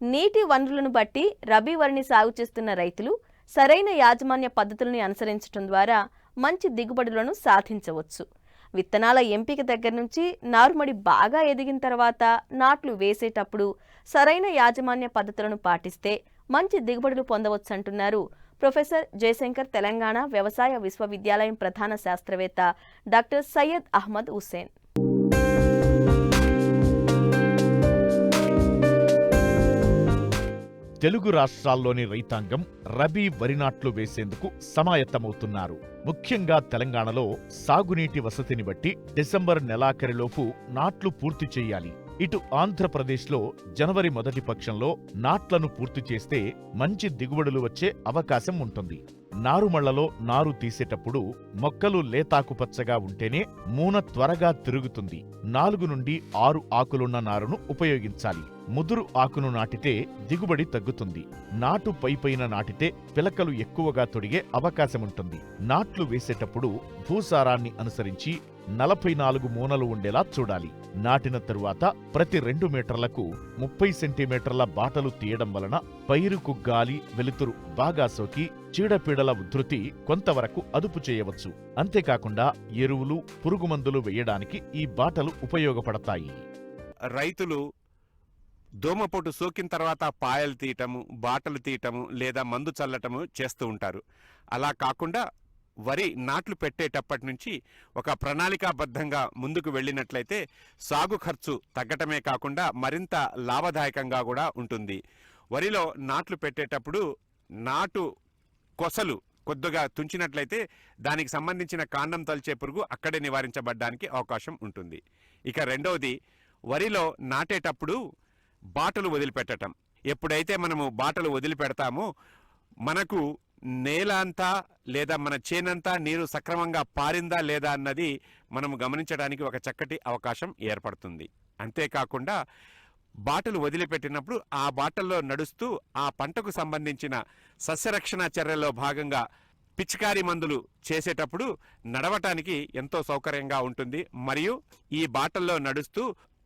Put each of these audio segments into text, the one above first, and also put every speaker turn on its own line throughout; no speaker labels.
నీటి వనరులను బట్టి రబీ వరిని సాగు చేస్తున్న రైతులు సరైన యాజమాన్య పద్ధతులను అనుసరించడం ద్వారా మంచి దిగుబడులను సాధించవచ్చు. విత్తనాల ఎంపిక దగ్గర నుంచి నారుమడి బాగా ఎదిగిన తర్వాత నాట్లు వేసేటప్పుడు సరైన యాజమాన్య పద్ధతులను పాటిస్తే మంచి దిగుబడులు పొందవచ్చు అంటున్నారు ప్రొఫెసర్ జయశంకర్ తెలంగాణ వ్యవసాయ విశ్వవిద్యాలయం ప్రధాన శాస్త్రవేత్త డాక్టర్ సయ్యద్ అహ్మద్ హుస్సేన్.
తెలుగు రాష్ట్రాల్లోని రైతాంగం రబీ వరి నాట్లు వేసేందుకు సమాయత్తమవుతున్నారు. ముఖ్యంగా తెలంగాణలో సాగునీటి వసతిని బట్టి డిసెంబర్ నెలాఖరిలోపు నాట్లు పూర్తి చేయాలి. ఇటు ఆంధ్రప్రదేశ్లో జనవరి మొదటి పక్షంలో నాట్లను పూర్తి చేస్తే మంచి దిగుబడులు వచ్చే అవకాశం ఉంటుంది. నారుమళ్ళలో నారు తీసేటప్పుడు మొక్కలు లేతాకుపచ్చగా ఉంటేనే మూన త్వరగా తిరుగుతుంది. నాలుగు నుండి ఆరు ఆకులున్న నారును ఉపయోగించాలి. ముదురు ఆకును నాటితే దిగుబడి తగ్గుతుంది. నాటు పైపైన నాటితే పిలకలు ఎక్కువగా తొడిగే అవకాశముంటుంది నాట్లు వేసేటప్పుడు భూసారాన్ని అనుసరించి నలభై నాలుగు మూనలు ఉండేలా చూడాలి. నాటిన తరువాత ప్రతి రెండు మీటర్లకు ముప్పై సెంటీమీటర్ల బాటలు తీయడం వలన పైరుకు గాలి వెలుతురు బాగా సోకి చీడపీడల ఉధృతి కొంతవరకు అదుపు చేయవచ్చు. అంతేకాకుండా ఎరువులు పురుగుమందులు వేయడానికి ఈ బాటలు ఉపయోగపడతాయి.
రైతులు దోమపోటు సోకిన తర్వాత పాయలు తీయటము బాటలు తీయటము లేదా మందు చల్లటము చేస్తూ ఉంటారు. అలా కాకుండా వరి నాట్లు పెట్టేటప్పటి నుంచి ఒక ప్రణాళికాబద్ధంగా ముందుకు వెళ్ళినట్లయితే సాగు ఖర్చు తగ్గటమే కాకుండా మరింత లాభదాయకంగా కూడా ఉంటుంది. వరిలో నాట్లు పెట్టేటప్పుడు నాటు కొసలు కొద్దిగా తుంచినట్లయితే దానికి సంబంధించిన కాండం తలిచే పురుగు అక్కడే నివారించబడడానికి అవకాశం ఉంటుంది. ఇక రెండవది వరిలో నాటేటప్పుడు బాటలు వదిలిపెట్టటం. ఎప్పుడైతే మనము బాటలు వదిలిపెడతామో మనకు నేల అంతా లేదా మన చేనంతా నీరు సక్రమంగా పారిందా లేదా అన్నది మనం గమనించడానికి ఒక చక్కటి అవకాశం ఏర్పడుతుంది. అంతేకాకుండా బాటలు వదిలిపెట్టినప్పుడు ఆ బాటల్లో నడుస్తూ ఆ పంటకు సంబంధించిన సస్యరక్షణ చర్యల్లో భాగంగా పిచికారీ మందులు చేసేటప్పుడు నడవటానికి ఎంతో సౌకర్యంగా ఉంటుంది. మరియు ఈ బాటల్లో నడుస్తూ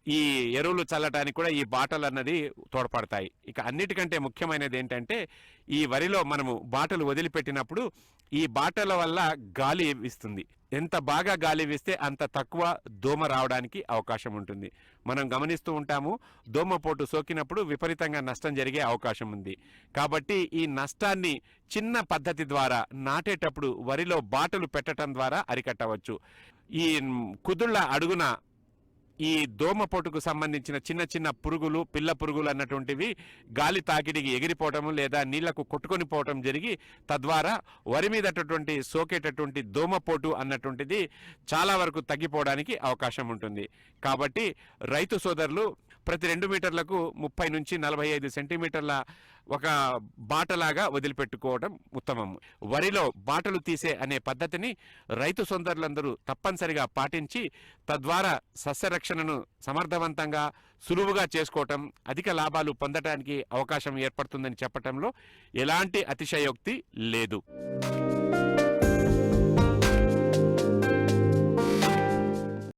ఈ ఎరువులు చల్లటానికి కూడా ఈ బాటలు అన్నది తోడ్పడతాయి. ఇక అన్నిటికంటే ముఖ్యమైనది ఏంటంటే ఈ వరిలో మనము బాటలు వదిలిపెట్టినప్పుడు ఈ బాటల వల్ల గాలి వీస్తుంది. ఎంత బాగా గాలి వీస్తే అంత తక్కువ దోమ రావడానికి అవకాశం ఉంటుంది. మనం గమనిస్తూ ఉంటాము దోమపోటు సోకినప్పుడు విపరీతంగా నష్టం జరిగే అవకాశం ఉంది. కాబట్టి ఈ నష్టాన్ని చిన్న పద్ధతి ద్వారా నాటేటప్పుడు వరిలో బాటలు పెట్టడం ద్వారా అరికట్టవచ్చు. ఈ కుదుళ్ళ అడుగున ఈ దోమపోటుకు సంబంధించిన చిన్న చిన్న పురుగులు పిల్ల పురుగులు అన్నటువంటివి గాలి తాకిడికి ఎగిరిపోవటం లేదా నీళ్ళకు కొట్టుకొని పోవటం జరిగి తద్వారా వరి మీదటువంటి సోకేటటువంటి దోమపోటు అన్నటువంటిది చాలా వరకు తగ్గిపోవడానికి అవకాశం ఉంటుంది. కాబట్టి రైతు సోదరులు ప్రతి రెండు మీటర్లకు ముప్పై నుంచి నలభై ఐదు సెంటీమీటర్ల ఒక బాటలాగా వదిలిపెట్టుకోవడం ఉత్తమం. వరిలో బాటలు తీసే అనే పద్ధతిని రైతు సోదరులందరూ తప్పనిసరిగా పాటించి తద్వారా సస్యరక్షణను సమర్థవంతంగా సులువుగా చేసుకోవటం అధిక లాభాలు పొందటానికి అవకాశం ఏర్పడుతుందని చెప్పటంలో ఎలాంటి అతిశయోక్తి లేదు.